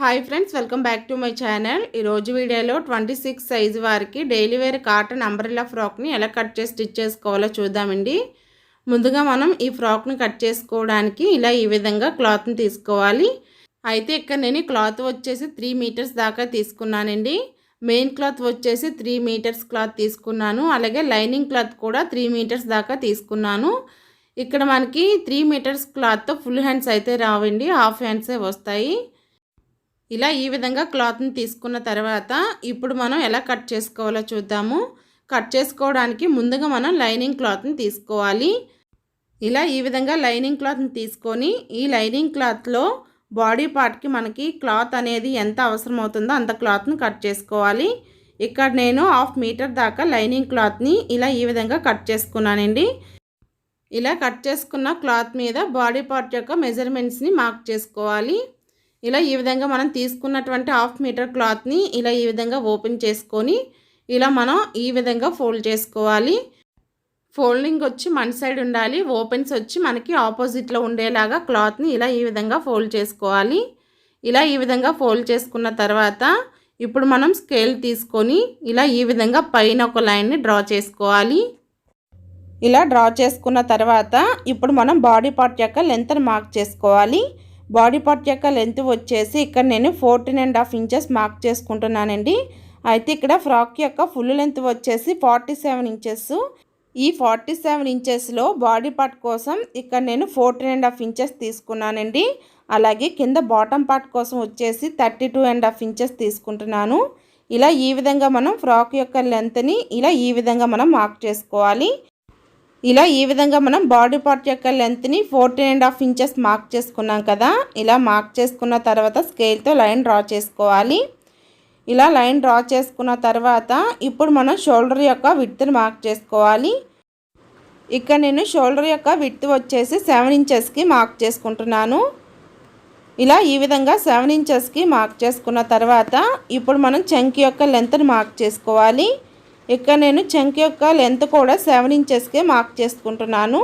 Hi friends welcome back to my channel ఈరోజు వీడియోలో twenty six size వారికి daily wear cotton umbrella ఫ్రాక్ని ఎలా కట్ చేసి స్టిచ్ చేసుకోవాలో చూద్దామండి. ముందుగా మనం ఈ ఫ్రాక్ని కట్ చేసుకోవడానికి ఇలా ఈ విధంగా క్లాత్ని తీసుకోవాలి. అయితే ఇక్కడ నేను క్లాత్ వచ్చేసి త్రీ మీటర్స్ దాకా తీసుకున్నానండి. మెయిన్ క్లాత్ వచ్చేసి త్రీ మీటర్స్ క్లాత్ తీసుకున్నాను. అలాగే లైనింగ్ క్లాత్ కూడా త్రీ మీటర్స్ దాకా తీసుకున్నాను. ఇక్కడ మనకి త్రీ మీటర్స్ క్లాత్తో ఫుల్ హ్యాండ్స్ అయితే రావండి. హాఫ్ హ్యాండ్సే వస్తాయి. ఇలా ఈ విధంగా క్లాత్ని తీసుకున్న తర్వాత ఇప్పుడు మనం ఎలా కట్ చేసుకోవాలో చూద్దాము. కట్ చేసుకోవడానికి ముందుగా మనం లైనింగ్ క్లాత్ని తీసుకోవాలి. ఇలా ఈ విధంగా లైనింగ్ క్లాత్ని తీసుకొని ఈ లైనింగ్ క్లాత్లో బాడీ పార్ట్కి మనకి క్లాత్ అనేది ఎంత అవసరం అవుతుందో అంత క్లాత్ని కట్ చేసుకోవాలి. ఇక్కడ నేను హాఫ్ మీటర్ దాకా లైనింగ్ క్లాత్ని ఇలా ఈ విధంగా కట్ చేసుకున్నానండి. ఇలా కట్ చేసుకున్న క్లాత్ మీద బాడీ పార్ట్ యొక్క మెజర్మెంట్స్ని మార్క్ చేసుకోవాలి. ఇలా ఈ విధంగా మనం తీసుకున్నటువంటి హాఫ్ మీటర్ క్లాత్ని ఇలా ఈ విధంగా ఓపెన్ చేసుకొని ఇలా మనం ఈ విధంగా ఫోల్డ్ చేసుకోవాలి. ఫోల్డింగ్ వచ్చి మన సైడ్ ఉండాలి. ఓపెన్స్ వచ్చి మనకి ఆపోజిట్లో ఉండేలాగా క్లాత్ని ఇలా ఈ విధంగా ఫోల్డ్ చేసుకోవాలి. ఇలా ఈ విధంగా ఫోల్డ్ చేసుకున్న తర్వాత ఇప్పుడు మనం స్కేల్ తీసుకొని ఇలా ఈ విధంగా పైన ఒక లైన్ని డ్రా చేసుకోవాలి. ఇలా డ్రా చేసుకున్న తర్వాత ఇప్పుడు మనం బాడీ పార్ట్ యొక్క లెంత్ని మార్క్ చేసుకోవాలి. బాడీ పార్ట్ యొక్క లెంత్ వచ్చేసి ఇక్కడ నేను fourteen and half inches mark చేసుకుంటున్నానండి. అయితే ఇక్కడ ఫ్రాక్ యొక్క ఫుల్ లెంత్ వచ్చేసి ఫార్టీ సెవెన్ ఇంచెస్. ఈ ఫార్టీ సెవెన్ ఇంచెస్లో బాడీ పార్ట్ కోసం ఇక్కడ నేను ఫోర్టీన్ అండ్ హాఫ్ ఇంచెస్ తీసుకున్నానండి. అలాగే కింద బాటమ్ పార్ట్ కోసం వచ్చేసి thirty two and half inches తీసుకుంటున్నాను. ఇలా ఈ విధంగా మనం ఫ్రాక్ యొక్క లెంత్ని ఇలా ఈ విధంగా మనం మార్క్ చేసుకోవాలి. ఇలా ఈ విధంగా మనం బాడీ పార్ట్ యొక్క లెంత్ని fourteen and half inches mark చేసుకున్నాం కదా. ఇలా మార్క్ చేసుకున్న తర్వాత స్కేల్తో లైన్ డ్రా చేసుకోవాలి. ఇలా లైన్ డ్రా చేసుకున్న తర్వాత ఇప్పుడు మనం షోల్డర్ యొక్క విడ్త్ని మార్క్ చేసుకోవాలి. ఇక్కడ నేను షోల్డర్ యొక్క విడ్త్ వచ్చేసి సెవెన్ ఇంచెస్కి మార్క్ చేసుకుంటున్నాను. ఇలా ఈ విధంగా సెవెన్ ఇంచెస్కి మార్క్ చేసుకున్న తర్వాత ఇప్పుడు మనం చంకి యొక్క లెంత్ని మార్క్ చేసుకోవాలి. ఇక్కడ నేను చెంక్ యొక్క లెంత్ కూడా సెవెన్ ఇంచెస్కే మార్క్ చేసుకుంటున్నాను.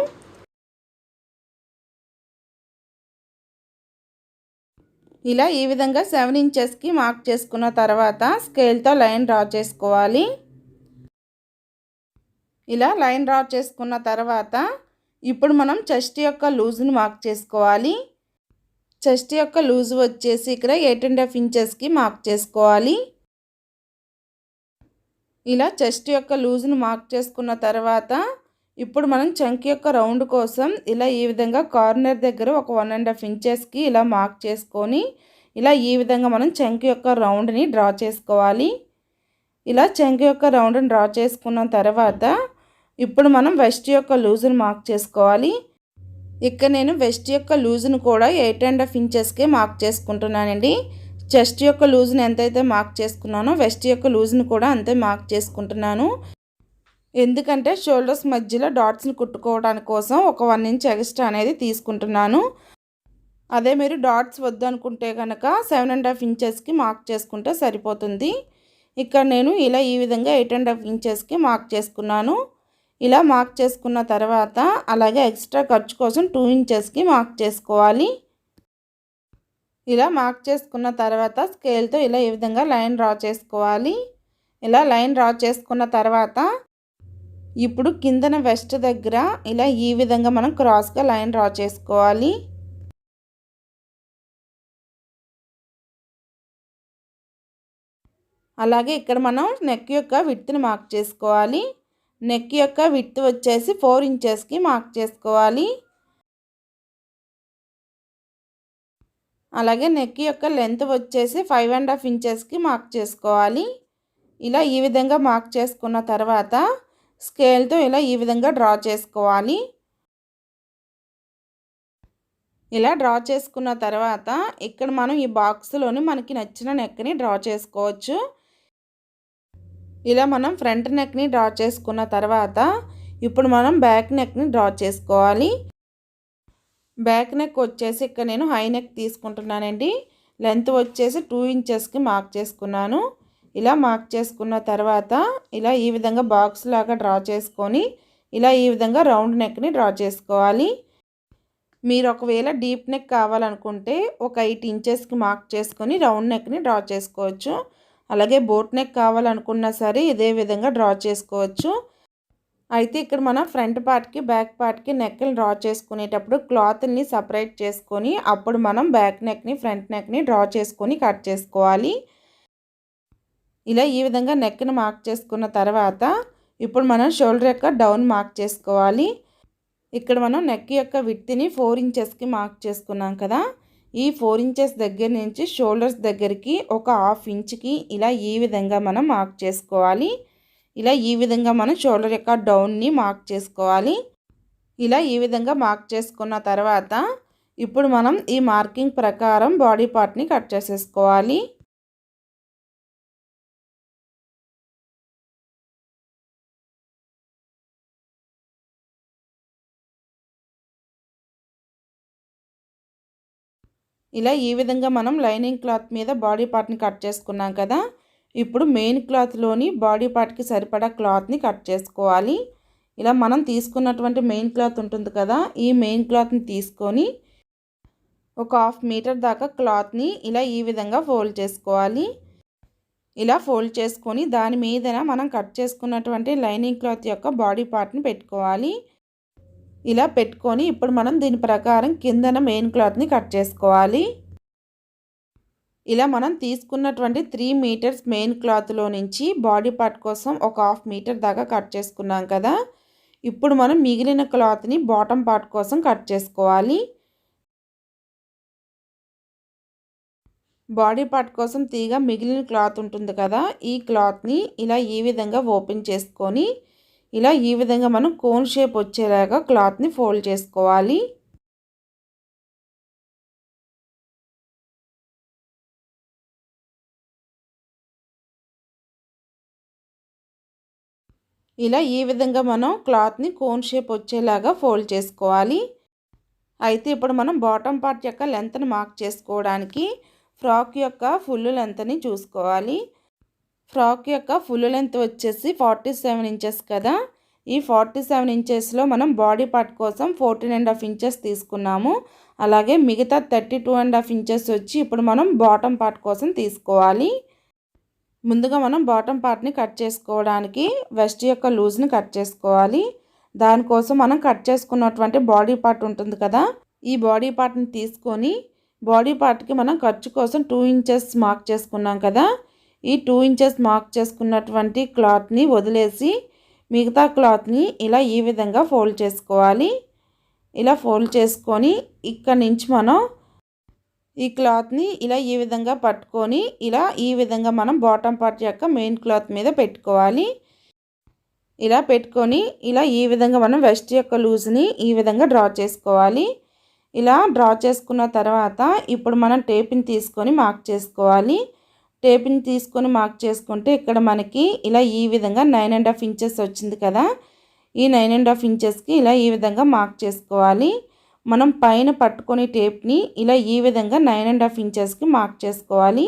ఇలా ఈ విధంగా సెవెన్ ఇంచెస్కి మార్క్ చేసుకున్న తర్వాత స్కేల్తో లైన్ డ్రా చేసుకోవాలి. ఇలా లైన్ డ్రా చేసుకున్న తర్వాత ఇప్పుడు మనం చెస్ట్ యొక్క లూజ్ని మార్క్ చేసుకోవాలి. చెస్ట్ యొక్క లూజ్ వచ్చేసి ఇక్కడ ఎయిట్ అండ్ హాఫ్ ఇంచెస్కి మార్క్ చేసుకోవాలి. ఇలా చెస్ట్ యొక్క లూజ్ను మార్క్ చేసుకున్న తర్వాత ఇప్పుడు మనం చంక్ యొక్క రౌండ్ కోసం ఇలా ఈ విధంగా కార్నర్ దగ్గర ఒక వన్ అండ్ హాఫ్ ఇంచెస్కి ఇలా మార్క్ చేసుకొని ఇలా ఈ విధంగా మనం చంక్ యొక్క రౌండ్ని డ్రా చేసుకోవాలి. ఇలా చంక్ యొక్క రౌండ్ని డ్రా చేసుకున్న తర్వాత ఇప్పుడు మనం వెస్ట్ యొక్క లూజ్ని మార్క్ చేసుకోవాలి. ఇక్కడ నేను వెస్ట్ యొక్క లూజ్ను కూడా ఎయిట్ అండ్ హాఫ్ ఇంచెస్కే మార్క్ చేసుకుంటున్నానండి. చెస్ట్ యొక్క లూజ్ని ఎంతైతే మార్క్ చేసుకున్నానో వెస్ట్ యొక్క లూజ్ని కూడా అంతే మార్క్ చేసుకుంటున్నాను. ఎందుకంటే షోల్డర్స్ మధ్యలో డాట్స్ని కుట్టుకోవడానికి కోసం ఒక వన్ ఇంచ్ ఎక్స్ట్రా అనేది తీసుకుంటున్నాను. అదే మీరు డాట్స్ వద్దు అనుకుంటే కనుక సెవెన్ అండ్ హాఫ్ ఇంచెస్కి మార్క్ చేసుకుంటే సరిపోతుంది. ఇక్కడ నేను ఇలా ఈ విధంగా ఎయిట్ అండ్ హాఫ్ ఇంచెస్కి మార్క్ చేసుకున్నాను. ఇలా మార్క్ చేసుకున్న తర్వాత అలాగే ఎక్స్ట్రా ఖర్చు కోసం టూ ఇంచెస్కి మార్క్ చేసుకోవాలి. ఇలా మార్క్ చేసుకున్న తర్వాత స్కేల్తో ఇలా ఈ విధంగా లైన్ డ్రా చేసుకోవాలి. ఇలా లైన్ డ్రా చేసుకున్న తర్వాత ఇప్పుడు కిందన వెస్ట్ దగ్గర ఇలా ఈ విధంగా మనం క్రాస్గా లైన్ డ్రా చేసుకోవాలి. అలాగే ఇక్కడ మనం నెక్ యొక్క విత్ని మార్క్ చేసుకోవాలి. నెక్ యొక్క విత్ వచ్చేసి ఫోర్ ఇంచెస్కి మార్క్ చేసుకోవాలి. అలాగే నెక్ యొక్క లెంత్ వచ్చేసి ఫైవ్ అండ్ హాఫ్ ఇంచెస్కి మార్క్ చేసుకోవాలి. ఇలా ఈ విధంగా మార్క్ చేసుకున్న తర్వాత స్కేల్తో ఇలా ఈ విధంగా డ్రా చేసుకోవాలి. ఇలా డ్రా చేసుకున్న తర్వాత ఇక్కడ మనం ఈ బాక్స్లోని మనకి నచ్చిన నెక్ని డ్రా చేసుకోవచ్చు. ఇలా మనం ఫ్రంట్ నెక్ని డ్రా చేసుకున్న తర్వాత ఇప్పుడు మనం బ్యాక్ నెక్ని డ్రా చేసుకోవాలి. బ్యాక్ నెక్ వచ్చేసి ఇక్కడ నేను హై నెక్ తీసుకుంటున్నానండి. లెంత్ వచ్చేసి టూ ఇంచెస్కి మార్క్ చేసుకున్నాను. ఇలా మార్క్ చేసుకున్న తర్వాత ఇలా ఈ విధంగా బాక్స్ లాగా డ్రా చేసుకొని ఇలా ఈ విధంగా రౌండ్ నెక్ని డ్రా చేసుకోవాలి. మీరు ఒకవేళ డీప్ నెక్ కావాలనుకుంటే ఒక ఎయిట్ ఇంచెస్కి మార్క్ చేసుకొని రౌండ్ నెక్ని డ్రా చేసుకోవచ్చు. అలాగే బోట్ నెక్ కావాలనుకున్నా సరే ఇదే విధంగా డ్రా చేసుకోవచ్చు. అయితే ఇక్కడ మనం ఫ్రంట్ పార్ట్కి బ్యాక్ పార్ట్కి నెక్ని డ్రా చేసుకునేటప్పుడు క్లాత్ని సపరేట్ చేసుకొని అప్పుడు మనం బ్యాక్ నెక్ని ఫ్రంట్ నెక్ని డ్రా చేసుకొని కట్ చేసుకోవాలి. ఇలా ఈ విధంగా నెక్ని మార్క్ చేసుకున్న తర్వాత ఇప్పుడు మనం షోల్డర్ యొక్క డౌన్ మార్క్ చేసుకోవాలి. ఇక్కడ మనం నెక్ యొక్క విత్తిని ఫోర్ ఇంచెస్కి మార్క్ చేసుకున్నాం కదా. ఈ ఫోర్ ఇంచెస్ దగ్గర నుంచి షోల్డర్స్ దగ్గరికి ఒక హాఫ్ ఇంచ్కి ఇలా ఈ విధంగా మనం మార్క్ చేసుకోవాలి. ఇలా ఈ విధంగా మనం షోల్డర్ యొక్క డౌన్ని మార్క్ చేసుకోవాలి. ఇలా ఈ విధంగా మార్క్ చేసుకున్న తర్వాత ఇప్పుడు మనం ఈ మార్కింగ్ ప్రకారం బాడీ పార్ట్ని కట్ చేసేసుకోవాలి. ఇలా ఈ విధంగా మనం లైనింగ్ క్లాత్ మీద బాడీ పార్ట్ని కట్ చేసుకున్నాం కదా ఇప్పుడు మెయిన్ క్లాత్లోని బాడీ పార్ట్కి సరిపడా క్లాత్ని కట్ చేసుకోవాలి. ఇలా మనం తీసుకున్నటువంటి మెయిన్ క్లాత్ ఉంటుంది కదా ఈ మెయిన్ క్లాత్ని తీసుకొని ఒక హాఫ్ మీటర్ దాకా క్లాత్ని ఇలా ఈ విధంగా ఫోల్డ్ చేసుకోవాలి. ఇలా ఫోల్డ్ చేసుకొని దాని మీదన మనం కట్ చేసుకున్నటువంటి లైనింగ్ క్లాత్ యొక్క బాడీ పార్ట్ని పెట్టుకోవాలి. ఇలా పెట్టుకొని ఇప్పుడు మనం దీని ప్రకారం కిందన మెయిన్ క్లాత్ని కట్ చేసుకోవాలి. ఇలా మనం తీసుకున్నటువంటి త్రీ మీటర్స్ మెయిన్ క్లాత్లో నుంచి బాడీ పార్ట్ కోసం ఒక హాఫ్ మీటర్ దాకా కట్ చేసుకున్నాం కదా. ఇప్పుడు మనం మిగిలిన క్లాత్ని బాటమ్ పార్ట్ కోసం కట్ చేసుకోవాలి. బాడీ పార్ట్ కోసం తీగ మిగిలిన క్లాత్ ఉంటుంది కదా. ఈ క్లాత్ని ఇలా ఈ విధంగా ఓపెన్ చేసుకొని ఇలా ఈ విధంగా మనం కోన్ షేప్ వచ్చేలాగా క్లాత్ని ఫోల్డ్ చేసుకోవాలి. ఇలా ఈ విధంగా మనం క్లాత్ని కోన్ షేప్ వచ్చేలాగా ఫోల్డ్ చేసుకోవాలి. అయితే ఇప్పుడు మనం బాటమ్ పార్ట్ యొక్క లెంత్ని మార్క్ చేసుకోవడానికి ఫ్రాక్ యొక్క ఫుల్ లెంత్ని చూసుకోవాలి. ఫ్రాక్ యొక్క ఫుల్ లెంత్ వచ్చేసి ఫార్టీ సెవెన్ ఇంచెస్ కదా. ఈ ఫార్టీ సెవెన్ ఇంచెస్లో మనం బాడీ పార్ట్ కోసం ఫోర్టీన్ అండ్ హాఫ్ ఇంచెస్ తీసుకున్నాము. అలాగే మిగతా thirty two and half inches వచ్చి ఇప్పుడు మనం బాటమ్ పార్ట్ కోసం తీసుకోవాలి. ముందుగా మనం బాటమ్ పార్ట్ని కట్ చేసుకోవడానికి వెస్ట్ యొక్క లూజ్ని కట్ చేసుకోవాలి. దానికోసం మనం కట్ చేసుకున్నటువంటి బాడీ పార్ట్ ఉంటుంది కదా ఈ బాడీ పార్ట్ని తీసుకొని బాడీ పార్ట్కి మనం ఖర్చు కోసం టూ ఇంచెస్ మార్క్ చేసుకున్నాం కదా ఈ టూ ఇంచెస్ మార్క్ చేసుకున్నటువంటి క్లాత్ని వదిలేసి మిగతా క్లాత్ని ఇలా ఈ విధంగా ఫోల్డ్ చేసుకోవాలి. ఇలా ఫోల్డ్ చేసుకొని ఇక్కడ నుంచి మనం ఈ క్లాత్ని ఇలా ఈ విధంగా పట్టుకొని ఇలా ఈ విధంగా మనం బాటమ్ పార్ట్ యొక్క మెయిన్ క్లాత్ మీద పెట్టుకోవాలి. ఇలా పెట్టుకొని ఇలా ఈ విధంగా మనం వెస్ట్ యొక్క లూజ్ని ఈ విధంగా డ్రా చేసుకోవాలి. ఇలా డ్రా చేసుకున్న తర్వాత ఇప్పుడు మనం టేప్ని తీసుకొని మార్క్ చేసుకోవాలి. టేప్ని తీసుకొని మార్క్ చేసుకుంటే ఇక్కడ మనకి ఇలా ఈ విధంగా నైన్ అండ్ హాఫ్ ఇంచెస్ వచ్చింది కదా. ఈ నైన్ అండ్ హాఫ్ ఇంచెస్కి ఇలా ఈ విధంగా మార్క్ చేసుకోవాలి. మనం పైన పట్టుకునే టేప్ని ఇలా ఈ విధంగా నైన్ అండ్ హాఫ్ ఇంచెస్కి మార్క్ చేసుకోవాలి.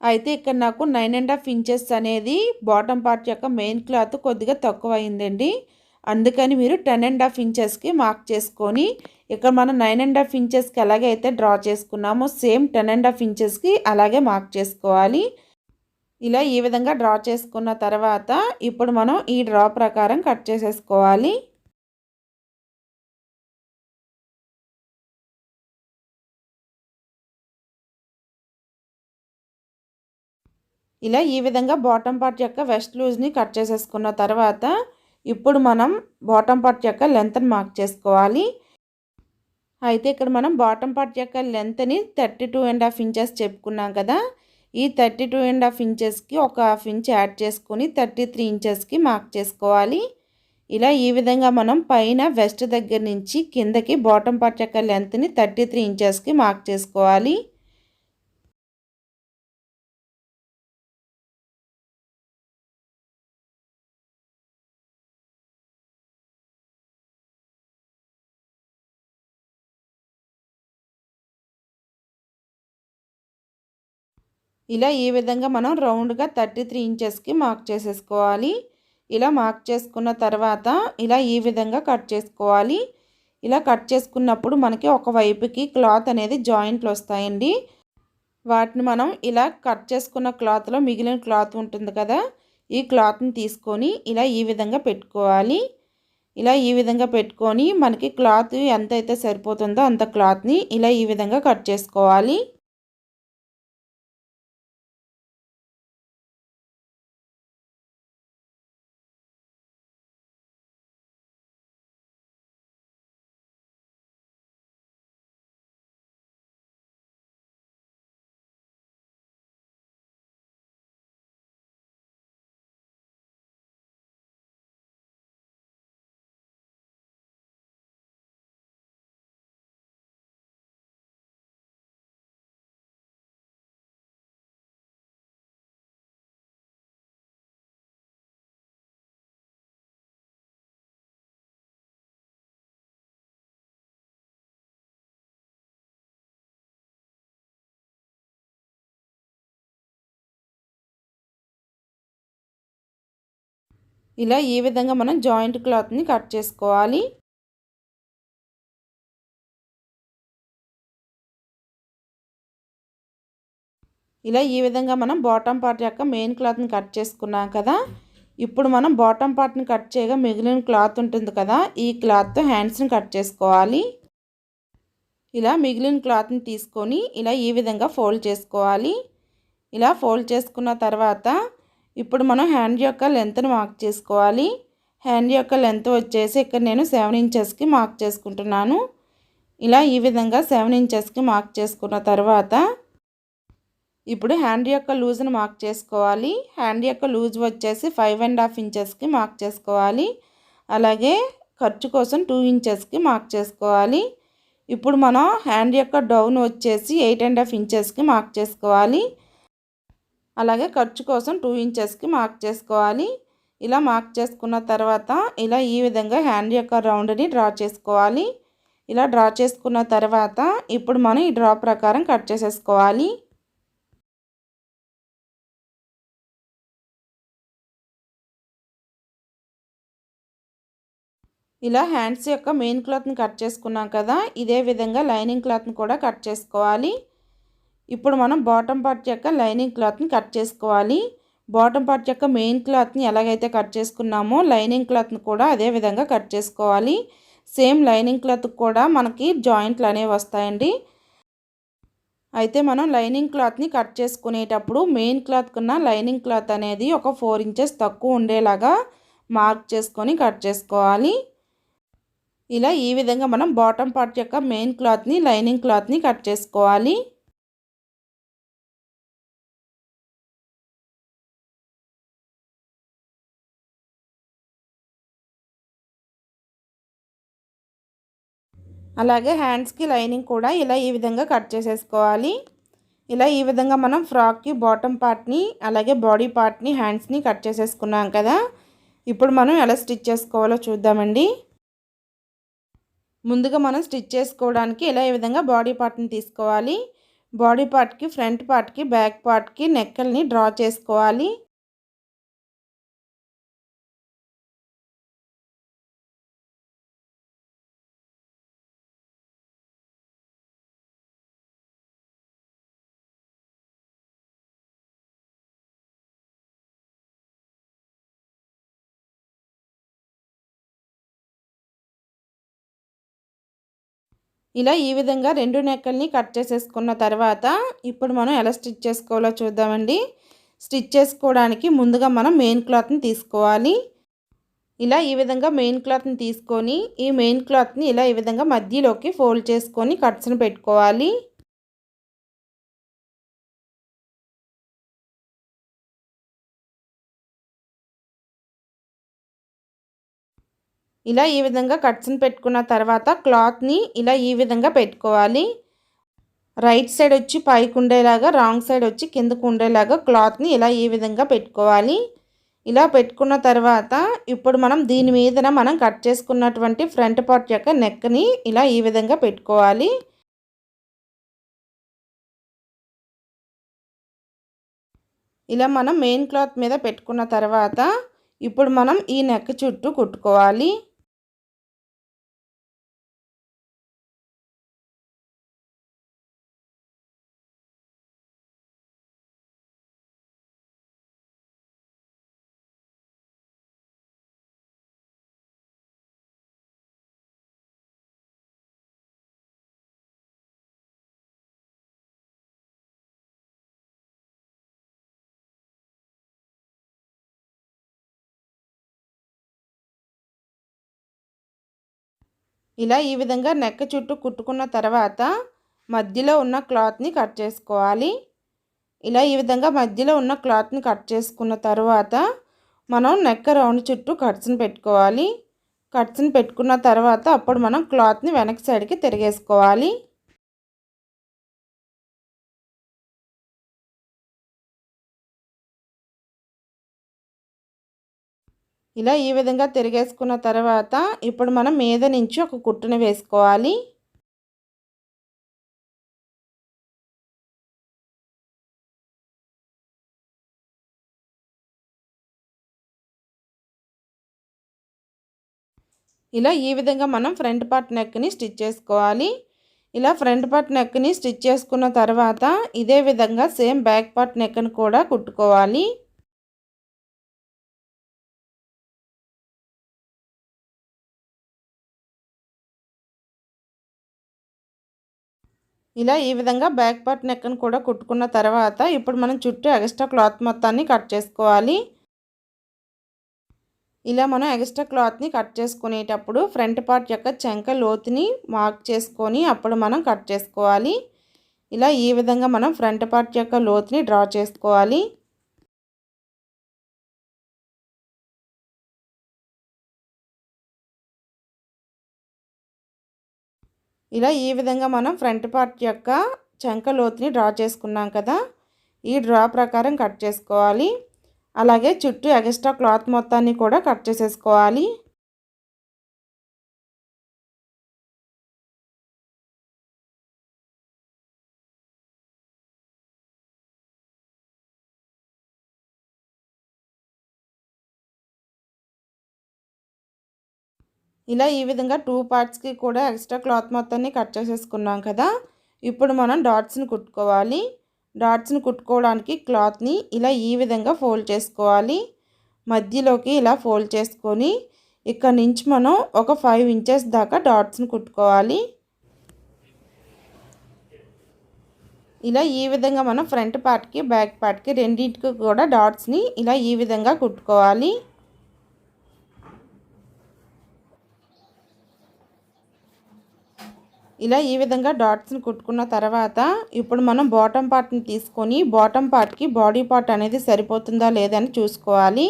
అయితే ఇక్కడ నాకు నైన్ అండ్ హాఫ్ ఇంచెస్ అనేది బాటమ్ పార్ట్ యొక్క మెయిన్ క్లాత్ కొద్దిగా తక్కువ అయిందండి అందుకని మీరు టెన్ అండ్ హాఫ్ ఇంచెస్కి మార్క్ చేసుకొని ఇక్కడ మనం నైన్ అండ్ హాఫ్ ఇంచెస్కి ఎలాగే అయితే డ్రా చేసుకున్నామో సేమ్ టెన్ అండ్ హాఫ్ ఇంచెస్కి అలాగే మార్క్ చేసుకోవాలి. ఇలా ఈ విధంగా డ్రా చేసుకున్న తర్వాత ఇప్పుడు మనం ఈ డ్రా ప్రకారం కట్ చేసేసుకోవాలి. ఇలా ఈ విధంగా బాటమ్ పార్ట్ యొక్క వెస్ట్ లూజ్ని కట్ చేసేసుకున్న తర్వాత ఇప్పుడు మనం బాటమ్ పార్ట్ యొక్క లెంత్ని మార్క్ చేసుకోవాలి. అయితే ఇక్కడ మనం బాటమ్ పార్ట్ యొక్క లెంత్ని thirty two and half inches చెప్పుకున్నాం కదా. ఈ థర్టీ టూ అండ్ హాఫ్ ఇంచెస్కి ఒక హాఫ్ ఇంచ్ యాడ్ చేసుకుని థర్టీ త్రీ ఇంచెస్కి మార్క్ చేసుకోవాలి. ఇలా ఈ విధంగా మనం పైన వెస్ట్ దగ్గర నుంచి కిందకి బాటమ్ పార్ట్ యొక్క లెంత్ని థర్టీ త్రీ ఇంచెస్కి మార్క్ చేసుకోవాలి. ఇలా ఈ విధంగా మనం రౌండ్గా థర్టీ త్రీ ఇంచెస్కి మార్క్ చేసేసుకోవాలి. ఇలా మార్క్ చేసుకున్న తర్వాత ఇలా ఈ విధంగా కట్ చేసుకోవాలి. ఇలా కట్ చేసుకున్నప్పుడు మనకి ఒక వైపుకి క్లాత్ అనేది జాయింట్లు వస్తాయండి. వాటిని మనం ఇలా కట్ చేసుకున్న క్లాత్లో మిగిలిన క్లాత్ ఉంటుంది కదా ఈ క్లాత్ని తీసుకొని ఇలా ఈ విధంగా పెట్టుకోవాలి. ఇలా ఈ విధంగా పెట్టుకొని మనకి క్లాత్ ఎంత అయితే సరిపోతుందో అంత క్లాత్ని ఇలా ఈ విధంగా కట్ చేసుకోవాలి. ఇలా ఈ విధంగా మనం జాయింట్ క్లాత్ని కట్ చేసుకోవాలి. ఇలా ఈ విధంగా మనం బాటమ్ పార్ట్ యొక్క మెయిన్ క్లాత్ని కట్ చేసుకున్నాం కదా. ఇప్పుడు మనం బాటమ్ పార్ట్ని కట్ చేయగా మిగిలిన క్లాత్ ఉంటుంది కదా ఈ క్లాత్తో హ్యాండ్స్ని కట్ చేసుకోవాలి. ఇలా మిగిలిన క్లాత్ని తీసుకొని ఇలా ఈ విధంగా ఫోల్డ్ చేసుకోవాలి. ఇలా ఫోల్డ్ చేసుకున్న తర్వాత ఇప్పుడు మనం హ్యాండ్ యొక్క లెంత్ని మార్క్ చేసుకోవాలి. హ్యాండ్ యొక్క లెంత్ వచ్చేసి ఇక్కడ నేను సెవెన్ ఇంచెస్కి మార్క్ చేసుకుంటున్నాను. ఇలా ఈ విధంగా సెవెన్ ఇంచెస్కి మార్క్ చేసుకున్న తర్వాత ఇప్పుడు హ్యాండ్ యొక్క లూజ్ని మార్క్ చేసుకోవాలి. హ్యాండ్ యొక్క లూజ్ వచ్చేసి ఫైవ్ అండ్ హాఫ్ ఇంచెస్కి మార్క్ చేసుకోవాలి. అలాగే ఖర్చు కోసం టూ ఇంచెస్కి మార్క్ చేసుకోవాలి. ఇప్పుడు మనం హ్యాండ్ యొక్క డౌన్ వచ్చేసి ఎయిట్ అండ్ హాఫ్ ఇంచెస్కి మార్క్ చేసుకోవాలి. అలాగే ఖర్చు కోసం టూ ఇంచెస్కి మార్క్ చేసుకోవాలి. ఇలా మార్క్ చేసుకున్న తర్వాత ఇలా ఈ విధంగా హ్యాండ్ యొక్క రౌండ్ని డ్రా చేసుకోవాలి. ఇలా డ్రా చేసుకున్న తర్వాత ఇప్పుడు మనం ఈ డ్రా ప్రకారం కట్ చేసేసుకోవాలి. ఇలా హ్యాండ్స్ యొక్క మెయిన్ క్లాత్ని కట్ చేసుకున్నాం కదా ఇదే విధంగా లైనింగ్ క్లాత్ని కూడా కట్ చేసుకోవాలి. ఇప్పుడు మనం బాటమ్ పార్ట్ యొక్క లైనింగ్ క్లాత్ని కట్ చేసుకోవాలి. బాటమ్ పార్ట్ యొక్క మెయిన్ క్లాత్ని ఎలాగైతే కట్ చేసుకున్నామో లైనింగ్ క్లాత్ని కూడా అదే విధంగా కట్ చేసుకోవాలి. సేమ్ లైనింగ్ క్లాత్ కూడా మనకి జాయింట్లు అనేవి వస్తాయండి. అయితే మనం లైనింగ్ క్లాత్ని కట్ చేసుకునేటప్పుడు మెయిన్ క్లాత్ కన్నా లైనింగ్ క్లాత్ అనేది ఒక ఫోర్ ఇంచెస్ తక్కువ ఉండేలాగా మార్క్ చేసుకొని కట్ చేసుకోవాలి. ఇలా ఈ విధంగా మనం బాటమ్ పార్ట్ యొక్క మెయిన్ క్లాత్ని లైనింగ్ క్లాత్ని కట్ చేసుకోవాలి. అలాగే హ్యాండ్స్కి లైనింగ్ కూడా ఇలా ఈ విధంగా కట్ చేసేసుకోవాలి. ఇలా ఈ విధంగా మనం ఫ్రాక్కి బాటమ్ పార్ట్ని అలాగే బాడీ పార్ట్ని హ్యాండ్స్ని కట్ చేసేసుకున్నాం కదా. ఇప్పుడు మనం ఎలా స్టిచ్ చేసుకోవాలో చూద్దామండి. ముందుగా మనం స్టిచ్ చేసుకోవడానికి ఇలా ఈ విధంగా బాడీ పార్ట్ని తీసుకోవాలి. బాడీ పార్ట్కి ఫ్రంట్ పార్ట్కి బ్యాక్ పార్ట్కి నెక్కల్ని డ్రా చేసుకోవాలి. ఇలా ఈ విధంగా రెండు నెక్కల్ని కట్ చేసేసుకున్న తర్వాత ఇప్పుడు మనం ఎలా స్టిచ్ చేసుకోవాలో చూద్దామండి. స్టిచ్ చేసుకోవడానికి ముందుగా మనం మెయిన్ క్లాత్ని తీసుకోవాలి. ఇలా ఈ విధంగా మెయిన్ క్లాత్ని తీసుకొని ఈ మెయిన్ క్లాత్ని ఇలా ఈ విధంగా మధ్యలోకి ఫోల్డ్ చేసుకొని కట్స్ని పెట్టుకోవాలి. ఇలా ఈ విధంగా కట్స్ని పెట్టుకున్న తర్వాత క్లాత్ని ఇలా ఈ విధంగా పెట్టుకోవాలి. రైట్ సైడ్ వచ్చి పైకి ఉండేలాగా రాంగ్ సైడ్ వచ్చి కిందకు ఉండేలాగా క్లాత్ని ఇలా ఈ విధంగా పెట్టుకోవాలి. ఇలా పెట్టుకున్న తర్వాత ఇప్పుడు మనం దీని మీదన మనం కట్ చేసుకున్నటువంటి ఫ్రంట్ పార్ట్ యొక్క నెక్ని ఇలా ఈ విధంగా పెట్టుకోవాలి. ఇలా మనం మెయిన్ క్లాత్ మీద పెట్టుకున్న తర్వాత ఇప్పుడు మనం ఈ నెక్ చుట్టూ కుట్టుకోవాలి. ఇలా ఈ విధంగా నెక్క చుట్టూ కుట్టుకున్న తర్వాత మధ్యలో ఉన్న క్లాత్ని కట్ చేసుకోవాలి. ఇలా ఈ విధంగా మధ్యలో ఉన్న క్లాత్ని కట్ చేసుకున్న తర్వాత మనం నెక్క రౌండ్ చుట్టూ కట్స్ని పెట్టుకోవాలి. కట్స్ని పెట్టుకున్న తర్వాత అప్పుడు మనం క్లాత్ని వెనక సైడ్కి తిరిగేసుకోవాలి. ఇలా ఈ విధంగా తిరిగేసుకున్న తర్వాత ఇప్పుడు మనం మీద నుంచి ఒక కుట్టుని వేసుకోవాలి. ఇలా ఈ విధంగా మనం ఫ్రంట్ పార్ట్ నెక్ని స్టిచ్ చేసుకోవాలి. ఇలా ఫ్రంట్ పార్ట్ నెక్ని స్టిచ్ చేసుకున్న తర్వాత ఇదే విధంగా సేమ్ బ్యాక్ పార్ట్ నెక్ని కూడా కుట్టుకోవాలి. ఇలా ఈ విధంగా బ్యాక్ పార్ట్ నెక్ని కూడా కుట్టుకున్న తర్వాత ఇప్పుడు మనం చుట్టూ ఎక్స్ట్రా క్లాత్ మొత్తాన్ని కట్ చేసుకోవాలి. ఇలా మనం ఎక్స్ట్రా క్లాత్ని కట్ చేసుకునేటప్పుడు ఫ్రంట్ పార్ట్ యొక్క చెంక లోతుని మార్క్ చేసుకొని అప్పుడు మనం కట్ చేసుకోవాలి. ఇలా ఈ విధంగా మనం ఫ్రంట్ పార్ట్ యొక్క లోతుని డ్రా చేసుకోవాలి. ఇలా ఈ విధంగా మనం ఫ్రంట్ పార్ట్ యొక్క చంక లోతుని డ్రా చేసుకున్నాం కదా. ఈ డ్రా ప్రకారం కట్ చేసుకోవాలి. అలాగే చుట్టూ ఎక్స్ట్రా క్లాత్ మొత్తాన్ని కూడా కట్ చేసేసుకోవాలి. ఇలా ఈ విధంగా టూ పార్ట్స్కి కూడా ఎక్స్ట్రా క్లాత్ మొత్తాన్ని కట్ చేసేసుకున్నాం కదా. ఇప్పుడు మనం డాట్స్ని కుట్టుకోవాలి. డాట్స్ని కుట్టుకోవడానికి క్లాత్ని ఇలా ఈ విధంగా ఫోల్డ్ చేసుకోవాలి. మధ్యలోకి ఇలా ఫోల్డ్ చేసుకొని ఇక్కడ నుంచి మనం ఒక ఫైవ్ ఇంచెస్ దాకా డాట్స్ని కుట్టుకోవాలి. ఇలా ఈ విధంగా మనం ఫ్రంట్ పార్ట్కి బ్యాక్ పార్ట్కి రెండింటికి కూడా డాట్స్ని ఇలా ఈ విధంగా కుట్టుకోవాలి. ఇలా ఈ విధంగా డాట్స్ని కుట్టుకున్న తర్వాత ఇప్పుడు మనం బాటమ్ పార్ట్ని తీసుకొని బాటమ్ పార్ట్కి బాడీ పార్ట్ అనేది సరిపోతుందా లేదని చూసుకోవాలి.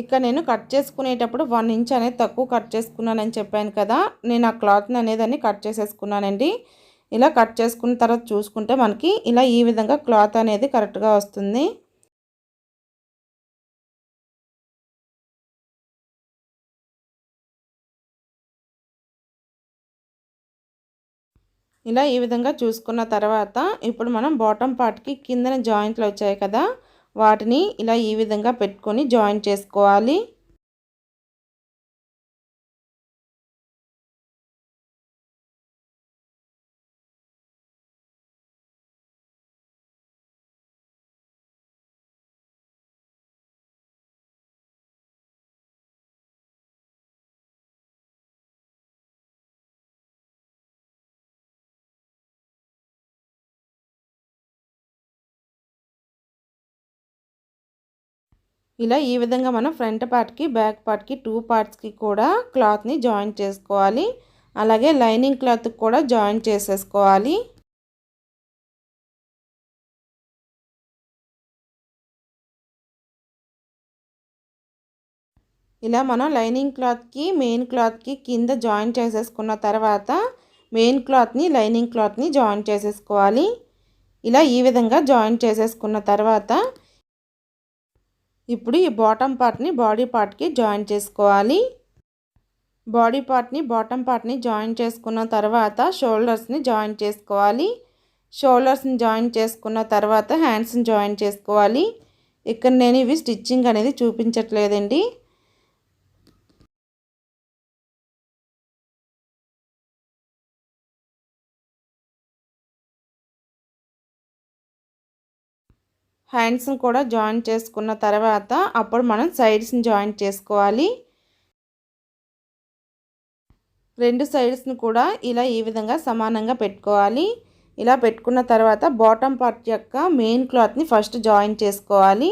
ఇక్కడ నేను కట్ చేసుకునేటప్పుడు వన్ ఇంచ్ అనేది తక్కువ కట్ చేసుకున్నానని చెప్పాను కదా. నేను ఆ క్లాత్ని అనేది కట్ చేసేసుకున్నానండి. ఇలా కట్ చేసుకున్న తర్వాత చూసుకుంటే మనకి ఇలా ఈ విధంగా క్లాత్ అనేది కరెక్ట్గా వస్తుంది. ఇలా ఈ విధంగా చూసుకున్న తర్వాత ఇప్పుడు మనం బాటమ్ పార్ట్కి కిందన జాయింట్లు వచ్చాయి కదా వాటిని ఇలా ఈ విధంగా పెట్టుకొని జాయింట్ చేసుకోవాలి. ఇలా ఈ విధంగా మనం ఫ్రంట్ పార్ట్కి బ్యాక్ పార్ట్కి టూ పార్ట్స్కి కూడా క్లాత్ని జాయిన్ చేసుకోవాలి. అలాగే లైనింగ్ క్లాత్కి కూడా జాయిన్ చేసేసుకోవాలి. ఇలా మనం లైనింగ్ క్లాత్కి మెయిన్ క్లాత్కి కింద జాయిన్ చేసేసుకున్న తర్వాత మెయిన్ క్లాత్ని లైనింగ్ క్లాత్ని జాయిన్ చేసేసుకోవాలి. ఇలా ఈ విధంగా జాయిన్ చేసేసుకున్న తర్వాత ఇప్పుడు ఈ బాటమ్ పార్ట్ని బాడీ పార్ట్కి జాయిన్ చేసుకోవాలి. బాడీ పార్ట్ని బాటమ్ పార్ట్ని జాయిన్ చేసుకున్న తర్వాత షోల్డర్స్ని జాయిన్ చేసుకోవాలి. షోల్డర్స్ని జాయిన్ చేసుకున్న తర్వాత హ్యాండ్స్ని జాయిన్ చేసుకోవాలి. ఇక్కడ నేను ఇవి స్టిచ్చింగ్ అనేది చూపించట్లేదండి. హ్యాండ్స్ని కూడా జాయిన్ చేసుకున్న తర్వాత అప్పుడు మనం సైడ్స్ని జాయిన్ చేసుకోవాలి. రెండు సైడ్స్ని కూడా ఇలా ఈ విధంగా సమానంగా పెట్టుకోవాలి. ఇలా పెట్టుకున్న తర్వాత బాటమ్ పార్ట్ యొక్క మెయిన్ క్లాత్ని ఫస్ట్ జాయిన్ చేసుకోవాలి.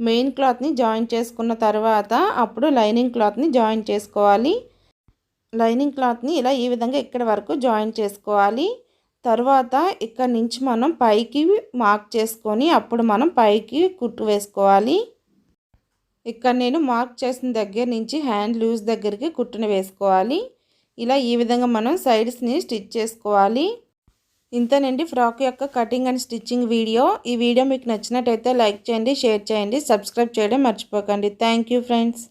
మెయిన్ క్లాత్ని జాయిన్ చేసుకున్న తర్వాత అప్పుడు లైనింగ్ క్లాత్ని జాయిన్ చేసుకోవాలి. లైనింగ్ క్లాత్ని ఇలా ఈ విధంగా ఇక్కడ వరకు జాయిన్ చేసుకోవాలి. తర్వాత ఇక్కడ నుంచి మనం పైకి మార్క్ చేసుకొని అప్పుడు మనం పైకి కుట్టు వేసుకోవాలి. ఇక్కడ నేను మార్క్ చేసిన దగ్గర నుంచి హ్యాండ్ లూజ్ దగ్గరికి కుట్టుని వేసుకోవాలి. ఇలా ఈ విధంగా మనం సైడ్స్ని స్టిచ్ చేసుకోవాలి. ఇంతేనండి ఫ్రాక్ యొక్క కటింగ్ అండ్ స్టిచ్చింగ్ వీడియో. ఈ వీడియో మీకు నచ్చినట్టయితే లైక్ చేయండి షేర్ చేయండి సబ్స్క్రైబ్ చేయడం మర్చిపోకండి. Thank you friends.